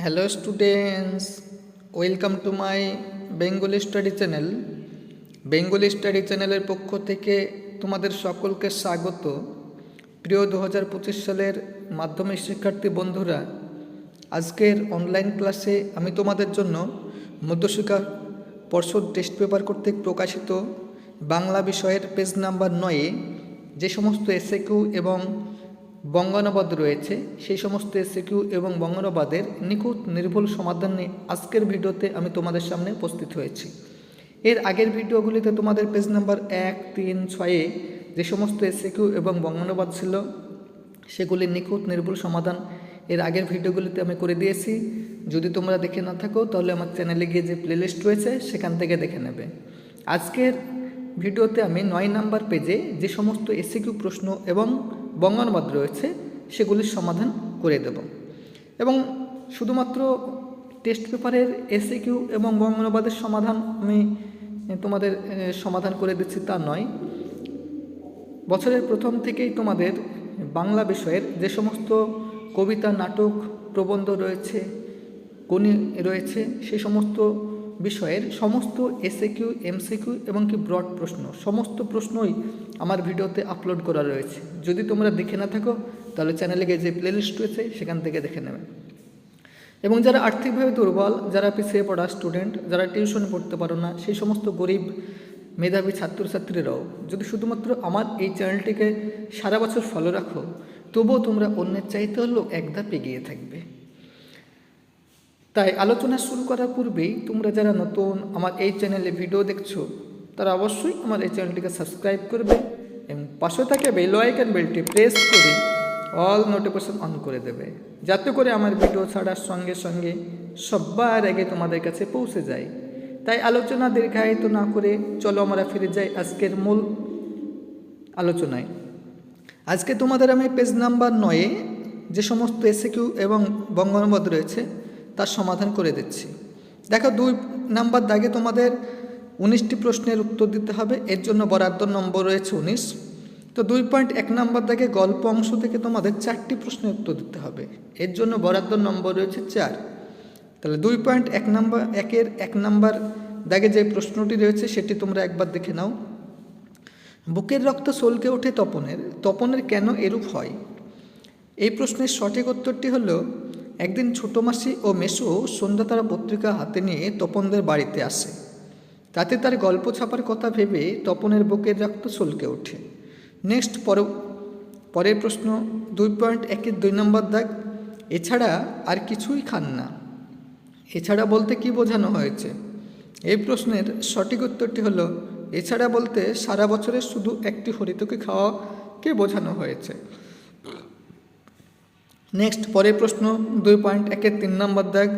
Hello students welcome to my Bengali study channel Bengali study চ্যানেলের পক্ষ থেকে তোমাদের সকলকে স্বাগত। প্রিয় দু হাজার পঁচিশ সালের মাধ্যমিক শিক্ষার্থী বন্ধুরা, আজকের অনলাইন ক্লাসে আমি তোমাদের জন্য মধ্যশিক্ষা পর্ষদ টেস্ট পেপার কর্তৃক প্রকাশিত বাংলা বিষয়ের পেজ নাম্বার নয়ে, যে সমস্ত এসএকিউ এবং বঙ্গানুবাদ রয়েছে। সেই সমস্ত এসিকিউ এবং বঙ্গানুবাদের নিখুঁত, নির্ভুল সমাধান নিয়ে আজকের ভিডিওতে আমি তোমাদের সামনে উপস্থিত হয়েছি। এর আগের ভিডিওগুলিতে তোমাদের পেজ নাম্বার এক, তিন, ছয়ে যে সমস্ত এসিকিউ এবং বঙ্গানুবাদ ছিল সেগুলির নিখুঁত, নির্ভুল সমাধান এর আগের ভিডিওগুলিতে আমি করে দিয়েছি। যদি তোমরা দেখে না থাকো, তাহলে আমার চ্যানেলে গিয়ে যে প্লেলিস্ট রয়েছে, সেখান থেকে দেখে নেবে। আজকের ভিডিওতে আমি নয় নাম্বার পেজে যে সমস্ত এসিকিউ প্রশ্ন এবং বঙ্গানুবাদ রয়েছে, সেগুলির সমাধান করে দেব। এবং শুধুমাত্র টেস্ট পেপারের এসিকিউ এবং বঙ্গানুবাদের সমাধান আমি তোমাদের সমাধান করে দিচ্ছি তা নয়। বছরের প্রথম থেকেই তোমাদের বাংলা বিষয়ের যে সমস্ত কবিতা, নাটক, প্রবন্ধ রয়েছে গণি রয়েছে সেই সমস্ত বিষয়ের সমস্ত এসএকিউ, এমসিকিউ এবং কি ব্রড প্রশ্ন, সমস্ত প্রশ্নই আমার ভিডিওতে আপলোড করা রয়েছে। যদি তোমরা দেখে না থাকো, তাহলে চ্যানেলে গিয়ে যে প্লেলিস্ট রয়েছে, সেখান থেকে দেখে নেবে। এবং যারা আর্থিকভাবে দুর্বল, যারা পিছিয়ে পড়া স্টুডেন্ট যারা টিউশন পড়তে পারো না, সেই সমস্ত গরিব মেধাবী ছাত্রছাত্রীরাও, যদি শুধুমাত্র আমার এই চ্যানেলটিকে সারা বছর ফলো রাখো, তবুও তোমরা অন্যের চাইতে হলেও এক ধাপ এগিয়ে থাকবে। তাই আলোচনা শুরু করার পূর্বেই তোমরা যারা নতুন আমার এই চ্যানেলে ভিডিও দেখছ, তারা অবশ্যই আমার এই চ্যানেলটিকে সাবস্ক্রাইব করবে এবং পাশে থাকে বেল আইকন বেলটি প্রেস করে অল নোটিফিকেশন অন করে দেবে, যাতে করে আমার ভিডিও ছাড়ার সঙ্গে সঙ্গে সবার আগে তোমাদের কাছে পৌঁছে যায়। তাই আলোচনা দীর্ঘায়িত না করে চলো আমরা ফিরে যাই আজকের মূল আলোচনায়। আজকে তোমাদের আমি পেজ নাম্বার নয়ে যে সমস্ত এসিকিউ এবং বঙ্গানুবাদ রয়েছে তার সমাধান করে দিচ্ছি। দেখো দুই নাম্বার দাগে তোমাদের উনিশটি প্রশ্নের উত্তর দিতে হবে, এর জন্য বরাদ্দ নম্বর রয়েছে উনিশ। তো দুই পয়েন্ট এক নম্বর দাগে গল্প অংশ থেকে তোমাদের চারটি প্রশ্নের উত্তর দিতে হবে, এর জন্য বরাদ্দ নম্বর রয়েছে চার। তাহলে দুই পয়েন্ট এক নম্বর, একের এক নম্বর দাগে যে প্রশ্নটি রয়েছে সেটি তোমরা একবার দেখে নাও। বুকের রক্ত সলকে ওঠে তপনের তপনের কেন এরূপ হয়? এই প্রশ্নের সঠিক উত্তরটি হলো একদিন ছোট মাসি ও মেসো সন্ধ্যা তারা পত্রিকা হাতে নিয়ে তপনদের বাড়িতে আসে। তাতে তার গল্প ছাপার কথা ভেবে তপনের বুকের রক্ত সলকে ওঠে। নেক্সট পর পরের প্রশ্ন, দুই পয়েন্ট একের দুই নম্বর দাগ, এছাড়া আর কিছুই খান না। এছাড়া বলতে কি বোঝানো হয়েছে? এই প্রশ্নের সঠিক উত্তরটি হলো, এছাড়া বলতে সারা বছরের শুধু একটি হরিতকে খাওয়াকে বোঝানো হয়েছে? নেক্সট পরের প্রশ্ন, দুই পয়েন্ট একের তিন নম্বর দাগ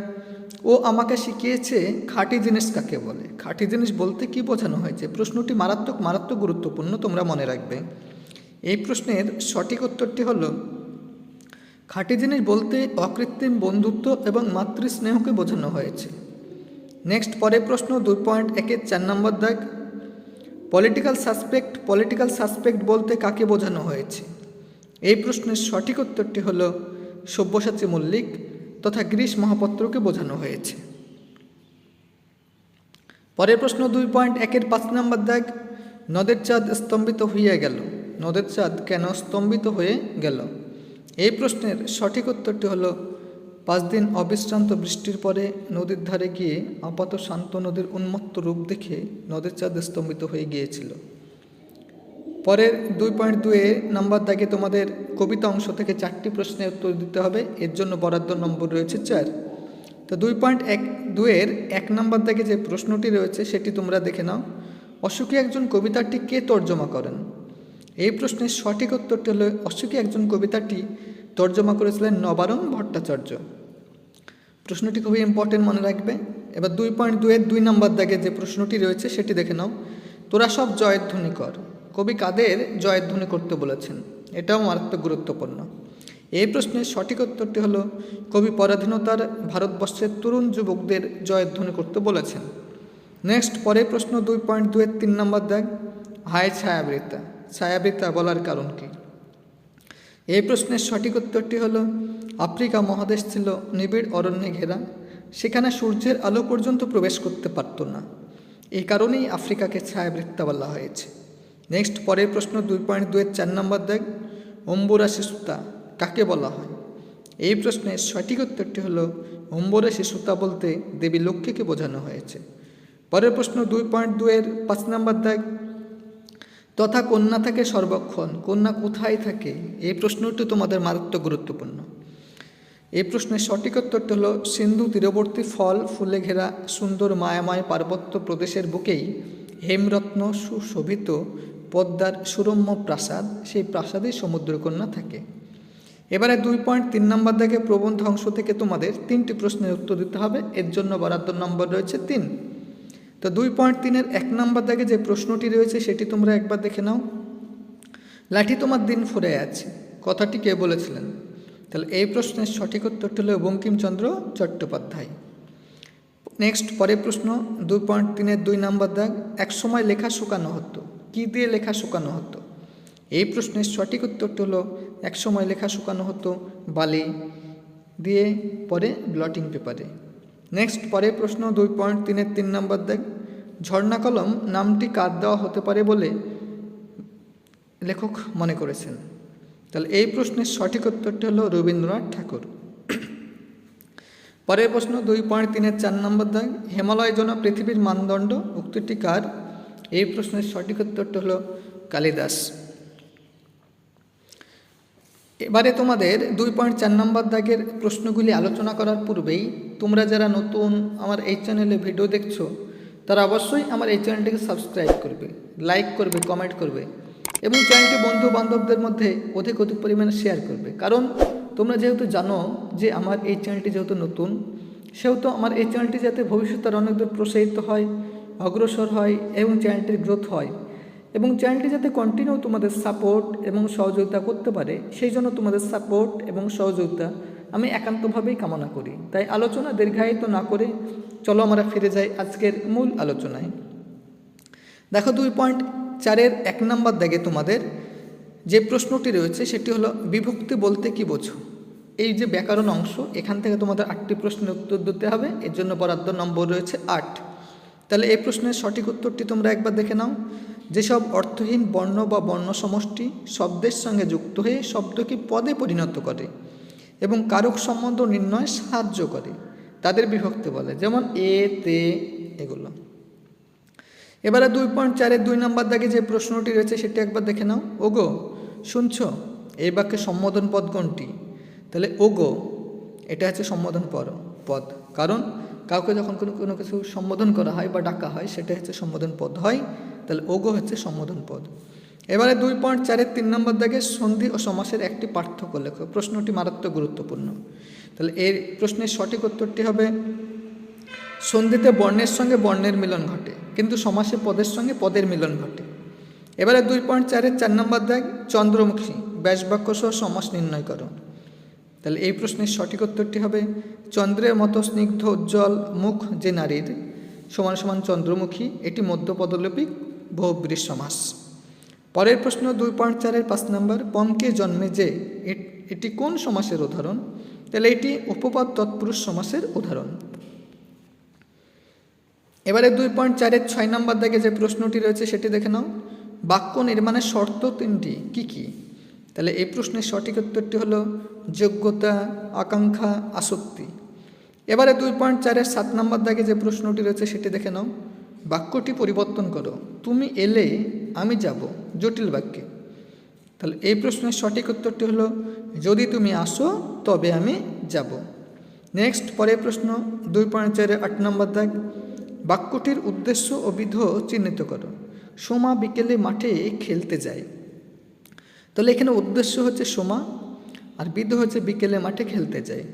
ও আমাকে শিখিয়েছে খাঁটি জিনিস কাকে বলে। খাঁটি জিনিস বলতে কি বোঝানো হয়েছে? প্রশ্নটি মারাত্মক মারাত্মক গুরুত্বপূর্ণ, তোমরা মনে রাখবে। এই প্রশ্নের সঠিক উত্তরটি হল, খাঁটি জিনিস বলতে অকৃত্রিম বন্ধুত্ব এবং মাতৃস্নেহকে বোঝানো হয়েছে। নেক্সট পরের প্রশ্ন, দুই পয়েন্ট একের চার নম্বর দাগ পলিটিক্যাল সাসপেক্ট পলিটিক্যাল সাসপেক্ট বলতে কাকে বোঝানো হয়েছে? এই প্রশ্নের সঠিক উত্তরটি হল সব্যসাচী মল্লিক তথা গ্রীষ মহাপত্রকে বোঝানো হয়েছে। পরের প্রশ্ন দুই পয়েন্ট একের পাঁচ নম্বর দাগ, নদের চাঁদ স্তম্ভিত হইয়া গেল। নদের চাঁদ কেন স্তম্ভিত হয়ে গেল? এই প্রশ্নের সঠিক উত্তরটি হলো, পাঁচ দিন অবিশ্রান্ত বৃষ্টির পরে নদীর ধারে গিয়ে আপাত শান্ত নদীর উন্মত্ত রূপ দেখে নদের চাঁদ স্তম্ভিত হয়ে গিয়েছিল। পরের দুই পয়েন্ট দুয়ে নাম্বার দাগে তোমাদের কবিতা অংশ থেকে চারটি প্রশ্নের উত্তর দিতে হবে। এর জন্য বরাদ্দ নম্বর রয়েছে চার। তো দুই পয়েন্ট এক দুয়ের এক নাম্বার দাগে যে প্রশ্নটি রয়েছে সেটি তোমরা দেখে নাও। অসুখী একজন কবিতাটি কে তর্জমা করেন? এই প্রশ্নের সঠিক উত্তরটি হলো অসুখী একজন কবিতাটি তর্জমা করেছিলেন নবারণ ভট্টাচার্য। প্রশ্নটি খুবই ইম্পর্টেন্ট মনে রাখবে। এবার দুই পয়েন্ট দুয়ের দুই নম্বর দাগে যে প্রশ্নটি রয়েছে সেটি দেখে নাও। তোরা সব জয়ধ্বনি কর কবি কাদের জয়ধ্বনি করতে বলেছেন? এটাও মারাত্মক গুরুত্বপূর্ণ। এই প্রশ্নের সঠিক উত্তরটি হলো, কবি পরাধীনতার ভারতবর্ষের তরুণ যুবকদের জয়ধ্বনি করতে বলেছেন। নেক্সট, পরের প্রশ্ন দুই পয়েন্ট দুয়ের তিন নম্বর দাগ হায় ছায়াবৃতা ছায়াবৃতা বলার কারণ কী? এই প্রশ্নের সঠিক উত্তরটি হলো, আফ্রিকা মহাদেশ ছিল নিবিড় অরণ্যে ঘেরা, সেখানে সূর্যের আলো পর্যন্ত প্রবেশ করতে পারত না। এই কারণেই আফ্রিকাকে ছায়াবৃত্তা বলা হয়েছে। নেক্সট পরের প্রশ্ন দুই পয়েন্ট দুয়ের চার নম্বর দেখ। অম্বুরাশি সুতা, কাকে বলা হয়? এই প্রশ্নের সঠিক উত্তরটি হলো, অম্বরাশি সুতা বলতে দেবী লক্ষ্মীকে বোঝানো হয়েছে। পরের প্রশ্ন দুই পয়েন্ট দুয়ের পাঁচ নম্বর দেখ। তথা কন্যা থাকে সর্বক্ষণ, কন্যা কোথায় থাকে? এই প্রশ্নটি তোমাদের মারাত্মক গুরুত্বপূর্ণ। এই প্রশ্নের সঠিক উত্তরটি হলো, সিন্ধু তীরবর্তী ফল, ফুলে ঘেরা সুন্দর মায়াময় পার্বত্য প্রদেশের বুকেই হেমরত্ন সুশোভিত পদ্মার সুরম্য প্রাসাদ, সেই প্রাসাদেই সমুদ্রকন্যা থাকে। এবারে দুই পয়েন্ট তিন নম্বর দেখে প্রবন্ধ অংশ থেকে তোমাদের তিনটি প্রশ্নের উত্তর দিতে হবে। এর জন্য বরাদ্দ নম্বর রয়েছে তিন। তো দুই পয়েন্ট তিনের এক নম্বর দাগে যে প্রশ্নটি রয়েছে, সেটি তোমরা একবার দেখে নাও। লাঠি তোমার দিন ফুরে আছে, কথাটি কে বলেছিলেন? তাহলে এই প্রশ্নের সঠিক উত্তরটি হলো বঙ্কিমচন্দ্র চট্টোপাধ্যায়। নেক্সট, পরের প্রশ্ন, দুই পয়েন্ট তিনের দুই নম্বর দাগ, একসময় লেখা শুকানো হতো। কী দিয়ে লেখা শুকানো হতো? এই প্রশ্নের সঠিক উত্তরটি হলো একসময় লেখা শুকানো হতো বালি দিয়ে, পরে ব্লটিং পেপারে নেক্সট পরের প্রশ্ন, দুই পয়েন্ট তিনের তিন নম্বর দেখ। ঝর্ণা কলম নামটি কার দেওয়া হতে পারে বলে লেখক মনে করেছেন? তাহলে এই প্রশ্নের সঠিক উত্তরটি হলো, রবীন্দ্রনাথ ঠাকুর। পরের প্রশ্ন, দুই পয়েন্ট তিনের চার নম্বর দাগ হিমালয় যেন পৃথিবীর মানদণ্ড, উক্তিটি কার? এই প্রশ্নের সঠিক উত্তরটা হলো কালিদাস। এবারে তোমাদের দুই পয়েন্ট চার নম্বর দাগের প্রশ্নগুলি আলোচনা করার পূর্বেই তোমরা যারা নতুন আমার এই চ্যানেলে ভিডিও দেখছ, তারা অবশ্যই আমার এই চ্যানেলটিকে সাবস্ক্রাইব করবে, লাইক করবে, কমেন্ট করবে এবং চ্যানেলটি বন্ধু বান্ধবদের মধ্যে অধিক অধিক পরিমাণে শেয়ার করবে। কারণ তোমরা যেহেতু জানো যে আমার এই চ্যানেলটি যেহেতু নতুন, সেহেতু আমার এই চ্যানেলটি যাতে ভবিষ্যতে অনেক দূর প্রসারিত হয় অগ্রসর হয় এবং চ্যানেলটির গ্রোথ হয়। এবং চ্যানেলটি যাতে কন্টিনিউ তোমাদের সাপোর্ট এবং সহযোগিতা করতে পারে, সেই জন্য তোমাদের সাপোর্ট এবং সহযোগিতা আমি একান্তভাবেই কামনা করি। তাই আলোচনা দীর্ঘায়িত না করে চলো আমরা ফিরে যাই আজকের মূল আলোচনায়। দেখো দুই পয়েন্ট চারের এক নম্বর দাগে তোমাদের যে প্রশ্নটি রয়েছে, সেটি হলো, বিভক্তি বলতে কি বোঝো? এই যে ব্যাকরণ অংশ, এখান থেকে তোমাদের আটটি প্রশ্নের উত্তর দিতে হবে। এর জন্য বরাদ্দ নম্বর রয়েছে আট। তাহলে এই প্রশ্নের সঠিক উত্তরটি তোমরা একবার দেখে নাও। যেসব অর্থহীন বর্ণ বা বর্ণ সমষ্টি শব্দের সঙ্গে যুক্ত হয়ে শব্দকে পদে পরিণত করে এবং কারক সম্বন্ধ নির্ণয়ে সাহায্য করে, তাদের বিভক্তি বলে, যেমন এ, তে, এগুলো। এবারে দুই পয়েন্ট চারের দুই নম্বর দাগে যে প্রশ্নটি রয়েছে সেটি একবার দেখে নাও। ওগো, শুনছ? এই বাক্যে সম্বোধন পদ কোনটি? তাহলে ওগো, এটা হচ্ছে সম্বোধন পদ। কারণ কাউকে যখন কোনো কোনো কিছু সম্বোধন করা হয় বা ডাকা হয়, সেটা হচ্ছে সম্বোধন পদ হয়, তাহলে ওগো হচ্ছে সম্বোধন পদ। এবারে দুই পয়েন্ট চারের তিন নম্বর দাগে সন্ধি ও সমাসের একটি পার্থক্য লেখো। প্রশ্নটি মারাত্মক গুরুত্বপূর্ণ। তাহলে এর প্রশ্নের সঠিক উত্তরটি হবে, সন্ধিতে বর্ণের সঙ্গে বর্ণের মিলন ঘটে, কিন্তু সমাসে পদের সঙ্গে পদের মিলন ঘটে। এবারে দুই পয়েন্ট চারের চার নম্বর দেখ, চন্দ্রমুখী, ব্যাসবাক্য সহ সমাস নির্ণয় করো। তাহলে এই প্রশ্নের সঠিক উত্তরটি হবে চন্দ্রের মতো স্নিগ্ধ, উজ্জ্বল মুখ যে নারীর, সমান সমান চন্দ্রমুখী, এটি মধ্যপদলিপিক বহুব্রীর সমাস পরের প্রশ্ন দুই পয়েন্ট চারের পাঁচ নম্বর, পমকে জন্মে যে এটি কোন সমাসের উদাহরণ? তাহলে এটি উপপাদ তৎপুরুষ সমাসের উদাহরণ। এবারে দুই পয়েন্ট চারের ছয় নম্বর দাগে যে প্রশ্নটি রয়েছে সেটি দেখে নাও। বাক্য নির্মাণের শর্ত তিনটি, কি কি? তাহলে এই প্রশ্নের সঠিক উত্তরটি হলো যোগ্যতা, আকাঙ্ক্ষা, আসক্তি। এবারে দুই পয়েন্ট চারের সাত নম্বর দাগে যে প্রশ্নটি রয়েছে সেটি দেখে নাও। বাক্যটি পরিবর্তন করো। তুমি এলে আমি যাব। জটিল বাক্যে। তাহলে এই প্রশ্নের সঠিক উত্তরটি হলো, যদি তুমি আসো, তবে আমি যাব। নেক্সট, পরের প্রশ্ন, দুই পয়েন্ট চারের আট নম্বর দাগ। বাক্যটির উদ্দেশ্য ও বিধ চিহ্নিত করো। সোমা বিকেলে মাঠে খেলতে যায়। তাহলে এখানে উদ্দেশ্য হচ্ছে সোমা আর বিধ হচ্ছে বিকেলে মাঠে খেলতে যায়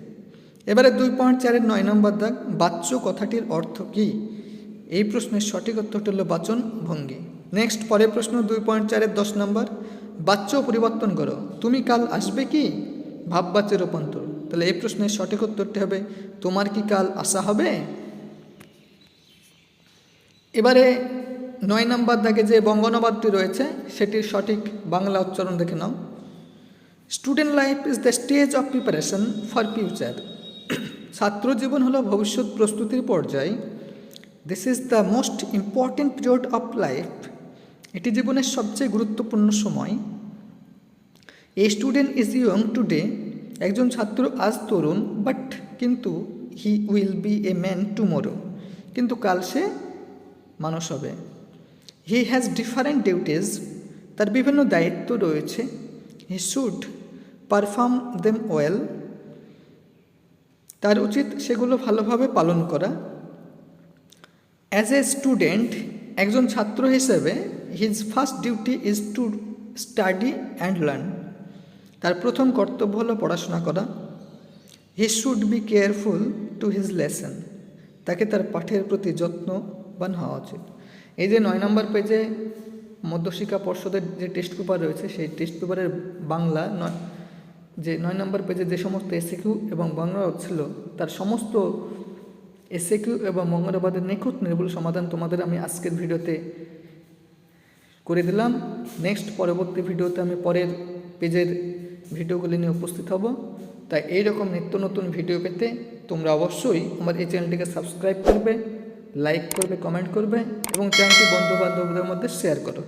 এবারে দুই পয়েন্ট চারের নয় নম্বর দাগ, বাচ্য কথাটির অর্থ কী? এই প্রশ্নের সঠিক উত্তরটি হলো বাচন ভঙ্গি। নেক্সট, পরের প্রশ্ন দুই পয়েন্ট চারের দশ নম্বর, বাচ্য পরিবর্তন করো, তুমি কাল আসবে কি? ভাব বাচ্যের রূপান্তর। তাহলে এই প্রশ্নের সঠিক উত্তরটি হবে, তোমার কি কাল আসা হবে? এবারে নয় নম্বর দাগে যে বঙ্গনবাদটি রয়েছে, সেটির সঠিক বাংলা উচ্চারণ দেখে নাও। Student life is the stage of preparation for future ছাত্র জীবন হলো ভবিষ্যৎ প্রস্তুতির পর্যায়। This is the most important period of life এটি জীবনের সবচেয়ে গুরুত্বপূর্ণ সময়। A student is young today একজন ছাত্র আজ তরুণ বাট কিন্তু he will be a man tomorrow কিন্তু কাল সে মানুষ হবে। হি হ্যাজ ডিফারেন্ট ডিউটিজ তার বিভিন্ন দায়িত্ব রয়েছে। He should perform them well তার উচিত সেগুলো ভালোভাবে পালন করা। অ্যাজ এ স্টুডেন্ট একজন ছাত্র হিসেবে his first duty is to study and learn তার প্রথম কর্তব্য হলো পড়াশোনা করা। He should be careful to his lesson তাকে তার পাঠের প্রতি যত্নবান হওয়া উচিত। এই যে নয় নম্বর পেজে মধ্যশিক্ষা পর্ষদের যে টেস্ট পেপার রয়েছে, সেই টেস্ট পেপারের বাংলা নয়, যে নয় নম্বর পেজে যে সমস্ত এসিকিউ এবং বাংলা ছিল, তার সমস্ত এসিকিউ এবং মঙ্গলবাদের নিখুঁত নির্ভুল সমাধান তোমাদের আমি আজকের ভিডিওতে করে দিলাম। নেক্সট পরবর্তী ভিডিওতে আমি পরের পেজের ভিডিওগুলি নিয়ে উপস্থিত হব। তাই এইরকম নিত্য নতুন ভিডিও পেতে তোমরা অবশ্যই আমার এই চ্যানেলটিকে সাবস্ক্রাইব করবে। লাইক করবে কমেন্ট করবে এবং চ্যানেলটি বন্ধুবান্ধবদের মধ্যে শেয়ার করো।